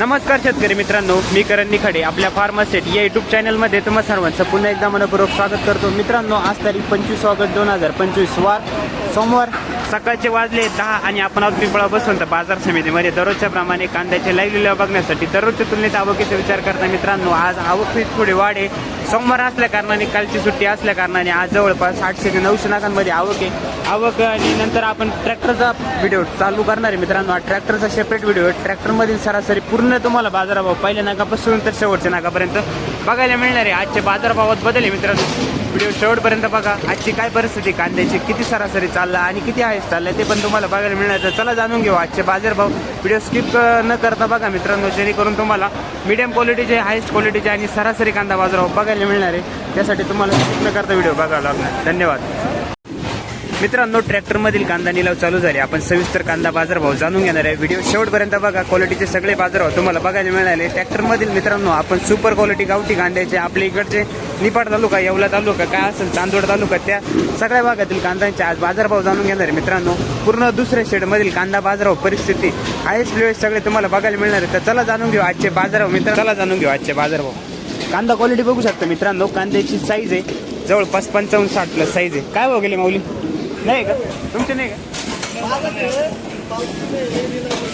नमस्कार शेतकरी मित्रांनो मी करण निखाडे आपल्या फार्मासेट या युट्यूब चॅनलमध्ये तुम्हा सर्वांचं पुन्हा एकदा मनपूर्वक स्वागत करतो. मित्रांनो आज तारीख पंचवीस ऑगस्ट दोन हजार पंचवीस वार सोमवार सकाळचे वाजले दहा आणि आपण आज पिंपळा तर बाजार समितीमध्ये. दररोजच्या प्रमाणे कांद्याचे लाईव्ह बघण्यासाठी दररोजच्या तुलनेत आवकीचा विचार करता मित्रांनो आज आवक पुढे थोडी वाढ. आहे सोमवार असल्या कारणाने कालची सुट्टी असल्या कारणाने आज जवळपास आठशे ते नऊशे नागांमध्ये आवक आहे. आवक आणि नंतर आपण ट्रॅक्टरचा व्हिडिओ चालू करणार आहे मित्रांनो. ट्रॅक्टरचा सेपरेट व्हिडिओ ट्रॅक्टरमधील सरासरी पूर्ण तुम्हाला बाजारभाव पहिल्या नागापासून तर शेवटच्या नागापर्यंत बघायला मिळणार आहे. आजच्या बाजारभावात बदल आहे मित्रांनो. व्हिडिओ शेवटपर्यंत बघा. आजची काय परिस्थिती? कांद्याची किती सरासरी चालला आणि किती आहे चाललाय ते पण तुम्हाला बघायला मिळणार. तर चला जाणून घेऊ आजचे बाजारभाव व्हिडिओ स्किप न करता बघा मित्रांनो जेणेकरून तुम्हाला मीडियम क्वालिटीचे हायस्ट क्वालिटीचे आणि सरासरी कांदा बाजारभाव बघायला मिळणार आहे. त्यासाठी तुम्हाला स्किप न करता व्हिडिओ बघावा लागणार. धन्यवाद. मित्रांनो ट्रॅक्टरमधील कांदा निलाव चालू झाले. आपण सविस्तर कांदा बाजारभाव जाणून घेणार आहे. व्हिडिओ शेवटपर्यंत बघा. क्वालिटीचे सगळे बाजारभाव तुम्हाला बघायला मिळाले. ट्रॅक्टरमधील मित्रांनो आपण सुपर क्वालिटी गावठी कांद्याचे आपल्या इकडचे निपाड तालुका येवला तालुका काय असेल चांदोड तालुका त्या सगळ्या भागातील कांद्यांचे आज बाजारभाव जाणून घेणार आहे. मित्रांनो पूर्ण दुसऱ्या शेडमधील कांदा बाजारभाव परिस्थिती हायस्ट लेवल सगळे तुम्हाला बघायला मिळणार आहे. तर चला जाणून घेऊ आजचे बाजारभाव मित्र चला जाणून घेऊ आजचे बाजारभाव कांदा क्वालिटी बघू शकता मित्रांनो. कांद्याची साईज आहे जवळपास पंचावन्न साठ प्लस साईज आहे. काय भाव गेले माऊली? नाही का? तुमचे नाही का?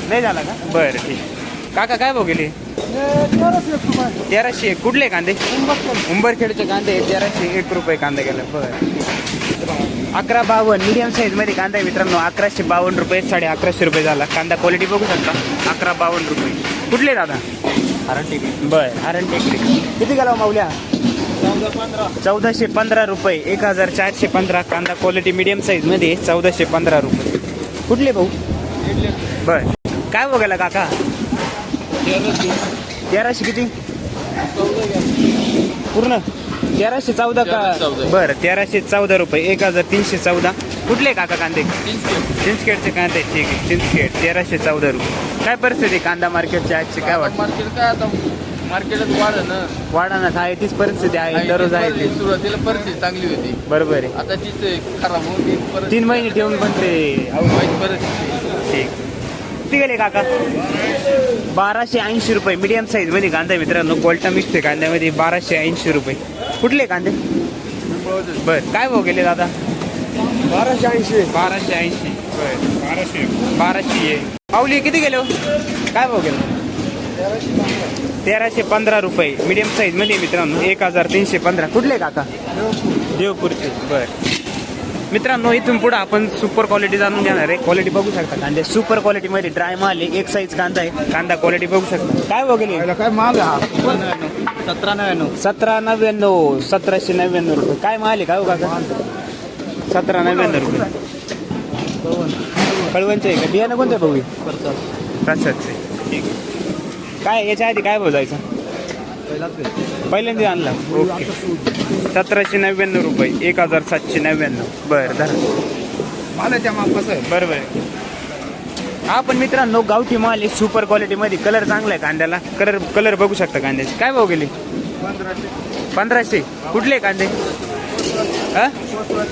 नाही झाला का? बरं ठीक. काका काय भाव गेले? तेराशे कुठले कांदे? उंबरखेडचे कांदे तेराशे एक रुपये कांदा गेला. बरं अकरा बावन्न मिडियम साईजमध्ये कांदा आहे मित्रांनो. अकराशे बावन्न रुपये साडे अकराशे रुपये झाला. कांदा क्वालिटी बघू शकता. अकरा बावन्न रुपये. कुठले दादा? बर हरण टेकडी किती गेला हो माऊल्या? चौदाशे पंधरा रुपये एक हजार चारशे पंधरा कांदा क्वालिटी मिडियम साईजमध्ये चौदाशे पंधरा रुपये. कुठले भाऊ? बर. काय बघायला काका? तेराशे किती? पूर्ण? तेराशे चौदा का? बरं तेराशे चौदा रुपये एक हजार तीनशे चौदा. कुठले काका कांदे? चिंचखेडचे कांदे ठीक आहे चिंचखेड तेराशे चौदा रुपये. काय परिस्थिती कांदा मार्केटच्या आजची? काय वाटतं? मार्केटच वाढ ना. वाढाणार आहे तीच परिस्थिती आहे दररोज आहे ती. सुरुवातीला परिस्थिती चांगली होती. बरोबर आहे. आता तीच खराब होऊन ती परत तीन महिने ठेवून पण ते वाईट परिस्थिती. ठीक. किती गेले काका. बाराशे ऐंशी रुपये मीडियम साईजमध्ये कांदा आहे मित्रांनो. गोल्टा मिक्स आहे कांद्यामध्ये बाराशे ऐंशी रुपये. कुठले कांदे? बर काय भाव गेले दादा? बाराशे ऐंशी. बाराशे ऐंशी. बर. बाराशे बाराशे आहे पावली किती गेले हो? काय भाव गेले? तेराशे पंधरा रुपये. मीडियम साईजमध्ये मित्रांनो. एक हजार तीनशे पंधरा. कुठले काका? देवपूरचे. बर. मित्रांनो इथून पुढे आपण सुपर क्वालिटी जाणून घेणार आहे. क्वालिटी बघू शकता. कांदे सुपर क्वालिटी मध्ये ड्राय माल आहे. एक साईज कांदा आहे. कांदा क्वालिटी बघू शकता. काय बघेल काय माल हा? सतरा नव्याण्णव सतरा नव्याण्णव सतराशे नव्याण्णव रुपये. काय माल आहे काय हो काका? सतरा नव्याण्णव रुपये कळवणचे आहे का? बियाणं कोणतं भाऊ प्रसादचे. ठीक आहे. काय याच्या आधी काय भाऊ जायचं पहिल्यांदा आणला. ओके. सतराशे नव्याण्णव रुपये एक हजार सातशे नव्याण्णव. बरं धरा. मालाच्या माल कसं आहे. बरोबर आहे हा पण मित्रांनो गावठी माल आहे सुपर क्वालिटीमध्ये कलर चांगला आहे कांद्याला. कलर कलर बघू शकता कांद्याचे. काय भाव गेले? पंधराशे. कुठले कांदे? हा?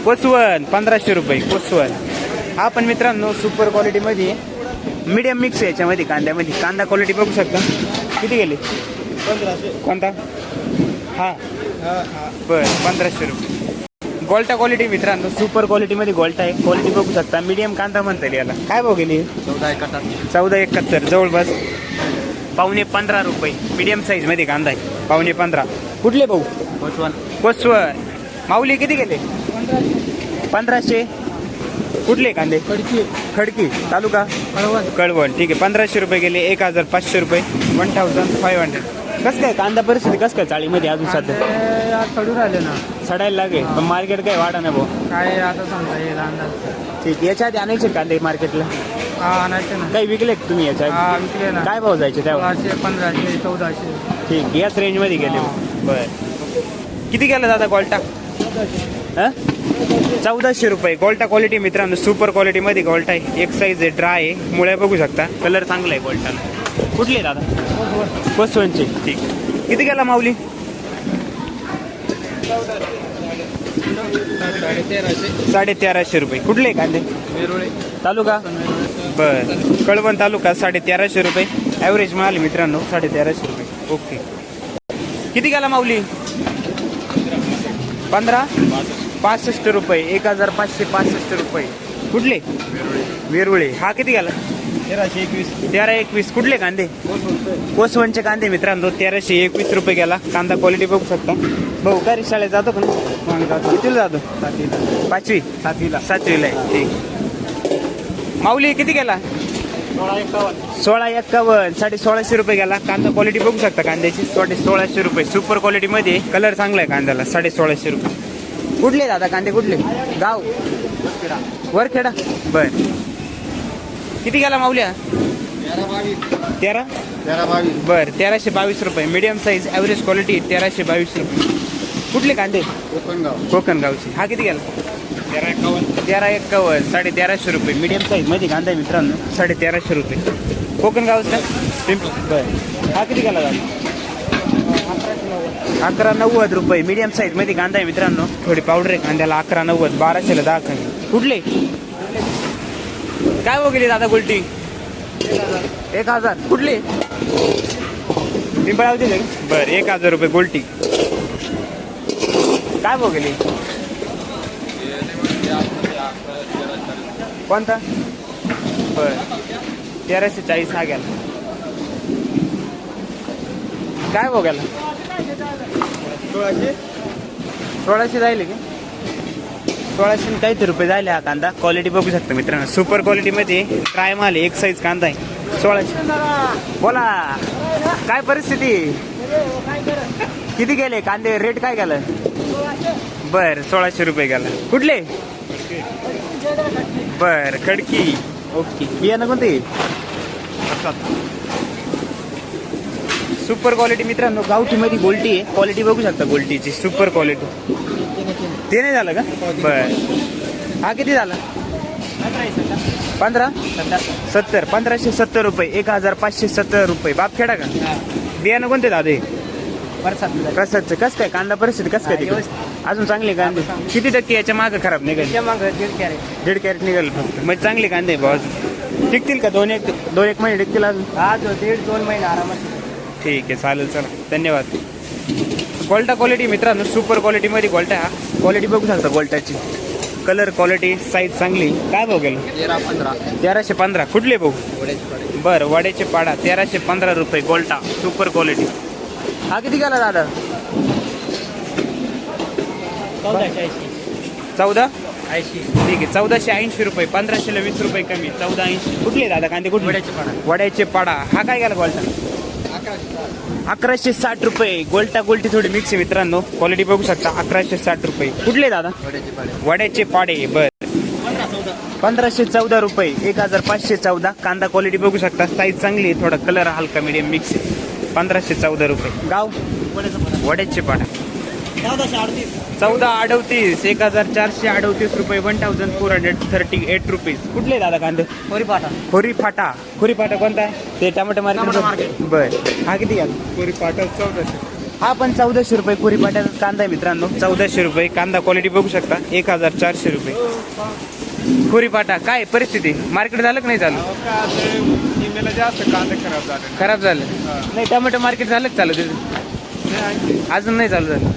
कोसवण. पंधराशे रुपये कोसवण. हा पण मित्रांनो सुपर क्वालिटीमध्ये मीडियम मिक्स आहे याच्यामध्ये कांद्यामध्ये. कांदा क्वालिटी बघू शकता. किती गेले? कोणता? हा. बरं पंधराशे रुपये. गोल्टा क्वालिटी मित्रांनो सुपर क्वालिटीमध्ये गोल्टा आहे. क्वालिटी बघू शकता. मीडियम कांदा म्हणता येईल याला. काय भाव गेली? चौदा एकाहत्तर. चौदा एकाहत्तर जवळपास. पावणे पंधरा रुपये. मीडियम साईजमध्ये कांदा आहे. पावणे पंधरा. कुठले भाऊ? कोसवण. माऊली किती गेले? पंधराशे? कुठले कांदे? कडकी खडकी. तालुका? कळवण. ठीक आहे. पंधराशे रुपये गेले. एक हजार पाचशे रुपये. वन थाउजंड फाईव्ह हंड्रेड कसं काय कांदा परिस्थिती कसं काय चाळीमध्ये अजून सध्या? चढू राहिले ना. सडायला लागेल. पण मार्केट काय वाढा नाही भाऊ. काय आता सांगता येईल अंदाज. ठीक याच्या आधी आणायचे कांदे मार्केटला आणायचे ना. काही विकले तुम्ही याच्या हा? विकले ना. काय भाव जायचे सोळाशे पंधराशे चौदाशे. ठीक याच रेंजमध्ये गेले बर. किती गेला दादा गोल्टा हा? चौदाशे रुपये. गोल्टा क्वालिटी मित्रांनो सुपर क्वालिटीमध्ये गोल्टा आहे. एक साईज आहे ड्राय आहे. मुळे बघू शकता. कलर चांगला आहे गोल्टाला कुठले दादा? कोसवनचे ठीक. किती गेला माऊली? साडे तेराशे रुपये. कुठले कांदे? तालुका? बर. कळवण तालुका साडे तेराशे रुपये. ॲव्हरेज माल आहे मित्रांनो साडे तेराशे रुपये. ओके किती गेला माऊली? पंधरा? पासष्ट रुपये एक हजार पाचशे पासष्ट रुपये. कुठले? वेरुळे. हा किती गेला? तेराशे एकवीस. तेरा एकवीस. कुठले कांदे? कोसवणचे कांदे मित्रांनो तेराशे एकवीस रुपये गेला. कांदा क्वालिटी बघू शकता. भाऊ काय शाळेत जातो का? कितीला जातो? सातवीला. पाचवी? सातवीला. सातवीला आहे. ठीक. माऊली किती गेला? सोळा एक्कावन्न साडे सोळाशे रुपये गेला. कांदा क्वालिटी बघू शकता कांद्याची. साडे सोळाशे रुपये. सुपर क्वालिटी मध्ये. कलर चांगला आहे कांद्याला. साडे सोळाशे रुपये. कुठले दादा कांदे कुठले? गाव. वरखेडा बर. किती गेला माऊल्या? तेरा? बर तेराशे बावीस रुपये. मीडियम साईज ॲव्हरेज क्वालिटी तेराशे बावीस रुपये. कुठले कांदे? कोकणगाव. कोकण गावचे हा किती गेला? तेरा एकावन्न. तेरा एक्कावन्न साडे तेराशे रुपये. मीडियम साईजमध्ये कांदा आहे मित्रांनो. साडे तेराशे रुपये. कोकण गावचा पिंप बर. हा किती गेला दादा? अकरा नव्वद रुपये. मीडियम साईजमध्ये कांदा आहे मित्रांनो. थोडी पावडर आहे कांद्याला अकरा नव्वद. बाराशेला दहा खाली कुठले? काय हो दादा गोल्टी? एक हजार. कुठले? पिंपळावचे का? बर एक हजार रुपये गोल्टी. काय भाव कोणता? बर. तेराशे चाळीस हा गेला. काय बघायला? सोळाशे? सोळाशे जायले का? सोळाशे आणि काहीतरी रुपये झाले हा कांदा. क्वालिटी बघू शकता मित्रांनो. सुपर क्वालिटी मध्ये ट्राय माल एक साईज कांदा आहे. सोळाशे. बोला. काय परिस्थिती? किती गेले? कांदे रेट काय गेलं? बर सोळाशे रुपये गेला. कुठले? बर खडकी. ओके बियाणं कोणते? सुपर क्वालिटी मित्रांनो गावठी मध्ये गोल्टी आहे. क्वालिटी बघू शकता गोल्टीची. सुपर क्वालिटी ते नाही झालं का? बर. हा किती झाला? पंधरा? सत्तर. पंधराशे सत्तर रुपये. एक हजार पाचशे सत्तर रुपये. बापखेडा का? बियाणं कोणते दादे प्रसादचं. कस काय? कांदा परिस्थिती कस काय? अजून चांगले कांदे? किती टक्के याच्या मागं खराब निघाल? दीड कॅरेट. निघाल फक्त. म्हणजे चांगले कांदे भाऊ अजून. टिकतील का दोन एक? दोन एक महिने टिकतील अजून? दीड दोन महिने आरामात. ठीक आहे चालेल चला. धन्यवाद. गोल्टा क्वालिटी मित्रांनो सुपर क्वालिटीमध्ये गोल्टा हा. क्वालिटी बघू शकता गोल्टाची कलर क्वालिटी साईज चांगली. काय भाऊ गेलं? तेरा पंधरा. तेराशे पंधरा. कुठले भाऊ? पाडे बरं वाड्याचे पाडा. तेराशे पंधरा रुपये गोल्टा सुपर क्वालिटी हा किती गेला दादा? चौदाशे ऐंशी. चौदा? ऐंशी. ठीक आहे चौदाशे ऐंशी रुपये पंधराशेला वीस रुपये कमी. चौदा ऐंशी. कुठले दादा? कांदे कुठले? वड्याची पाडा वड्याचे पाडा हा काय गेला गोल्टा अकराशे साठ रुपये. गोल्टा गोलटी थोडी मिक्स आहे मित्रांनो. क्वालिटी बघू शकता अकराशे साठ रुपये. कुठले दादा? वड्याचे पाडे बर. पंधराशे चौदा रुपये. एक हजार पाचशे चौदा. कांदा क्वालिटी बघू शकता. साईज चांगली आहे थोडा कलर हलका मिडियम मिक्स आहे. पंधराशे चौदा रुपये. गाव? वड्याचे पाडा. अडतीस. चौदा अडवतीस एक हजार चारशे अडवतीस रुपये one thousand four hundred thirty eight rupees कुठले दादा कांदे? कोरी पाटा खोरी फाटा खोरी फाटा कोणता आहे ते टमाटो मार्केट. बर. हा किती घ्या कोरी पाटा चौदाशे. हा पण चौदाशे रुपये पुरी पाट्याचा कांदा आहे मित्रांनो. चौदाशे रुपये कांदा क्वालिटी बघू शकता. एक हजार चारशे रुपये. पुरी पाटा काय परिस्थिती? मार्केट झालं की नाही झालं जास्त कांदे खराब झाले खराब झालं. नाही टोमॅटो मार्केट झालं का चालू अजून नाही चालू झालं.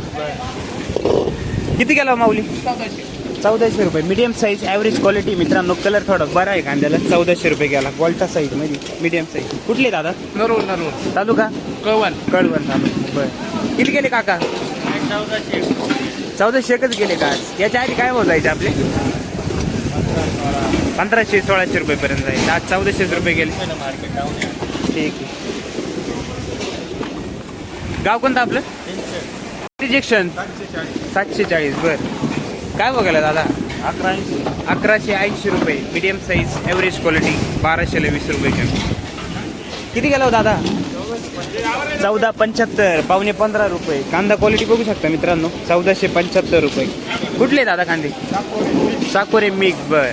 किती गेला हो माऊली? चौदाशे. चौदाशे रुपये. मीडियम साईज ॲव्हरेज क्वालिटी मित्रांनो कलर थोडा बरा आहे कांद्याला चौदाशे रुपये गेला. गोल्टा साईजमध्ये मीडियम साईज कुठले दादा? नरूर नरूर तालुका? कवन कळवण तालुका. बरं. किती गेले काका? चौदाशे. चौदाशे एकच गेले का? याच्या आधी काय मोजायचे आपले? पंधराशे सोळाशे रुपये पर्यंत जाईल आज चौदाशे रुपये गेले. मार्केट ठीक आहे. गाव कोणतं आपलं? रिजेक्शन सातशे चाळीस बर. काय बघायला दादा? अकरा ऐंशी अकराशे ऐंशी रुपये. मीडियम साईज ॲव्हरेज क्वालिटी बाराशेला वीस रुपये किती गेला हो दादा? चौदा पंच्याहत्तर पावणे पंधरा रुपये. कांदा क्वालिटी बघू शकता मित्रांनो. चौदाशे पंच्याहत्तर रुपये. कुठले दादा कांदे? साकोरे मिक्स बर.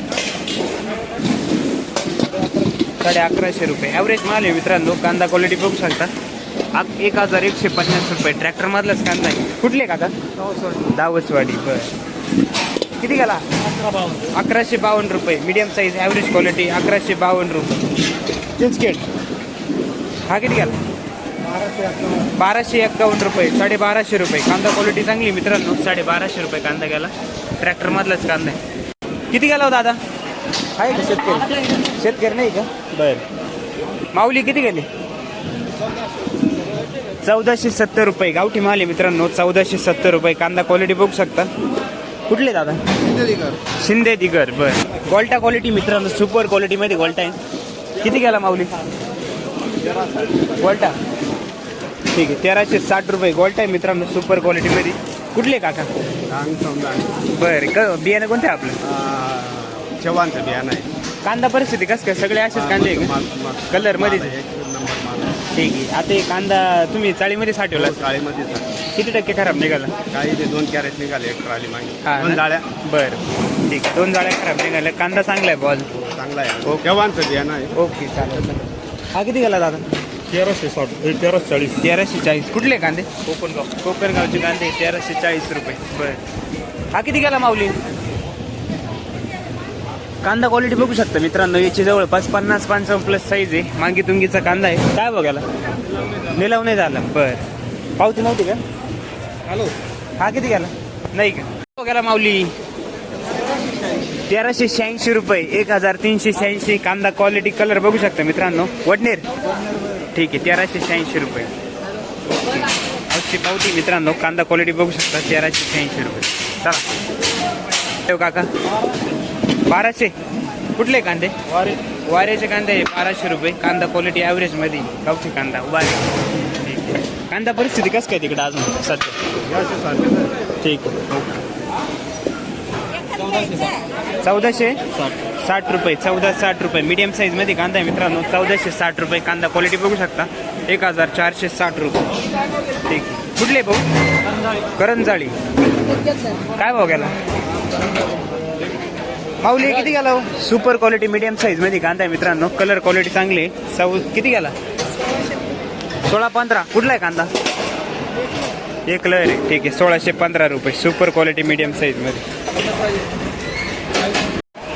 साडे अकराशे रुपये. ॲव्हरेज माल आहे मित्रांनो. कांदा क्वालिटी बघू शकता. एक हजार एकशे पन्नास रुपये. ट्रॅक्टर मधलाच कांदा आहे कुठले काका? दावसवाडी बर. किती गेला? अकराशे बावन्न रुपये. मीडियम साईज ॲव्हरेज क्वालिटी अकराशे बावन्न रुपये. चिंचखेड हा किती गेला? बाराशे एक्कावन्न रुपये. साडे बाराशे रुपये. कांदा क्वालिटी चांगली मित्रांनो. साडे बाराशे रुपये कांदा गेला. ट्रॅक्टर मधलाच कांदा आहे किती गेला हो दादा? आहे का शेतकरी? शेतकरी नाही का? बर. माऊली किती गेले? चौदाशे सत्तर रुपये. गावठी माल आहे मित्रांनो चौदाशे सत्तर रुपये. कांदा क्वालिटी बघू शकता. कुठले दादा? शिंदे दिगर बर. गोल्टा क्वालिटी मित्रांनो सुपर क्वालिटीमध्ये गोल्टा आहे. किती गेला माऊली? गोल्टा. ठीक आहे तेराशे साठ रुपये. गोल्ट आहे मित्रांनो सुपर क्वालिटीमध्ये कुठले काका? बरं क बियाणं कोणतं आहे आपलं? चव्हाणचं बियाणं आहे. कांदा परिस्थिती कसं काय? सगळे असेच कांदे आहे का? कलरमध्ये ठीक आहे. आता हे कांदा तुम्ही चाळीमध्ये साठवला. काळीमध्ये किती टक्के खराब निघाला? काही ते दोन कॅरेट निघाले एक ट्रॉली मागे. हा दोन ना? जाळ्या. बरं. ठीक आहे. दोन जाळ्या खराब निघाल्या. कांदा चांगला आहे बॉल. चांगला आहे. चव्हाणचं बियाणं आहे. ओके चालेल हा किती गेला दादा? तेराशे साठ तेराशे चाळीस. तेराशे चाळीस. कुठले कांदे? कोकणगाव. कोकणगावचे कांदे तेराशे चाळीस रुपये. बर. हा किती गेला माऊली? कांदा क्वालिटी बघू शकता मित्रांनो याची जवळपास पन्नास पंचावन्न प्लस साईज आहे. मांगी तुंगीचा कांदा आहे. काय बघायला? निलाव नाही झाला. बर. पावती नव्हती का? हॅलो हा किती गेला नाही का? बघायला माऊली. तेराशे शहाऐंशी रुपये. एक हजार तीनशे शहाऐंशी. कांदा क्वालिटी कलर बघू शकता मित्रांनो. वडनेर. ठीक आहे तेराशे शहाऐंशी रुपये. अशी पावती मित्रांनो कांदा क्वालिटी बघू शकता तेराशे शहाऐंशी रुपये. चला. ठेव काका. बाराशे. कुठले कांदे? वारे. वाऱ्याचे कांदे आहे बाराशे रुपये. कांदा क्वालिटी ॲव्हरेजमध्ये गावठी कांदा वारे कांदा परिस्थिती कसं काय तिकडे अजून सध्या? ठीक आहे. चौदाशे? साठ रुपये. चौदा साठ रुपये. मीडियम साईजमध्ये कांदा आहे मित्रांनो. चौदाशे साठ रुपये कांदा क्वालिटी बघू शकता. एक हजार चारशे साठ रुपये. ठीक कुठले भाऊ? करंजाळी. काय भाव गेला? माऊली किती गेला हो? सुपर क्वालिटी मीडियम साईजमध्ये कांदा आहे मित्रांनो. कलर क्वालिटी चांगली आहे. चौ किती गेला? सोळा पंधरा. कुठला आहे कांदा? एक कलर आहे ठीक आहे सोळाशे पंधरा रुपये. सुपर क्वालिटी मीडियम साईजमध्ये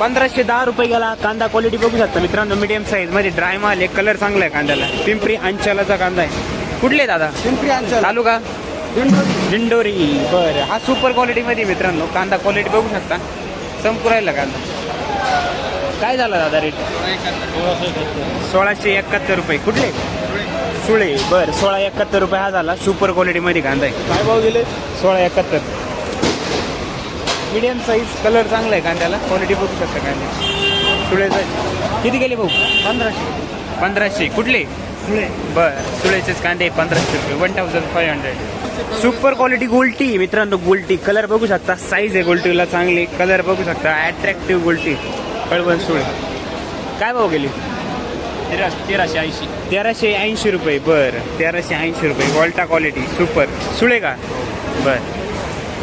पंधराशे दहा रुपये गेला. कांदा क्वालिटी बघू शकता मित्रांनो मीडियम साईजमध्ये ड्राय माल एक कलर चांगला आहे कांद्याला. पिंपरी अंचलाचा कांदा आहे. कुठले दादा? पिंपरी अंचल. तालुका? दिंडोरी. बरं. हा सुपर क्वालिटीमध्ये मित्रांनो. कांदा क्वालिटी बघू शकता. संपू राहिला कांदा काय झाला दादा रेट सोळाशे एकाहत्तर रुपये. कुठले? सुळे. बर सोळा एकाहत्तर रुपये हा झाला. सुपर क्वालिटीमध्ये कांदा आहे. काय भाव गेले सोळा एकाहत्तर. मीडियम साईज कलर चांगला आहे कांद्याला. क्वालिटी बघू शकता कांद्या सुळेचा किती गेले भाऊ? पंधराशे. पंधराशे. कुठले? सुळे. बर सुळेचेच कांदे पंधराशे रुपये. One thousand five hundred super quality गोल्टी मित्रांनो गोल्टी कलर बघू शकता. साईज आहे गोल्टीला चांगली. कलर बघू शकता. अट्रॅक्टिव्ह गोल्टी कळवण सुळे. काय भाव गेली? तेरा तेराशे ऐंशी. तेराशे ऐंशी रुपये. बर. तेराशे ऐंशी रुपये. वॉल्टा क्वालिटी सुपर सुळे का? बर.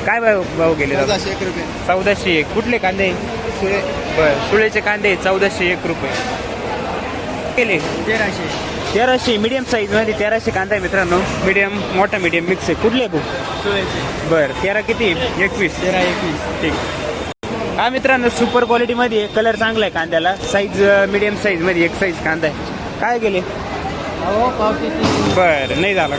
काय भाव भाव गेले? चौदाशे एक रुपये. चौदाशे एक. कुठले कांदे? सुळे. बर. सुळेचे कांदे चौदाशे एक रुपये. केले तेराशे. तेराशे मीडियम साईजमध्ये तेराशे कांदा आहे मित्रांनो. मीडियम मोठा मीडियम मिक्स आहे. कुठले सुळेचे बर तेरा किती? एकवीस. तेरा एकवीस. ठीक. हा मित्रांनो सुपर क्वालिटीमध्ये कलर चांगला आहे कांद्याला. साईज मीडियम साईजमध्ये एक साईज कांदा आहे. काय गेले? बर नाही झाला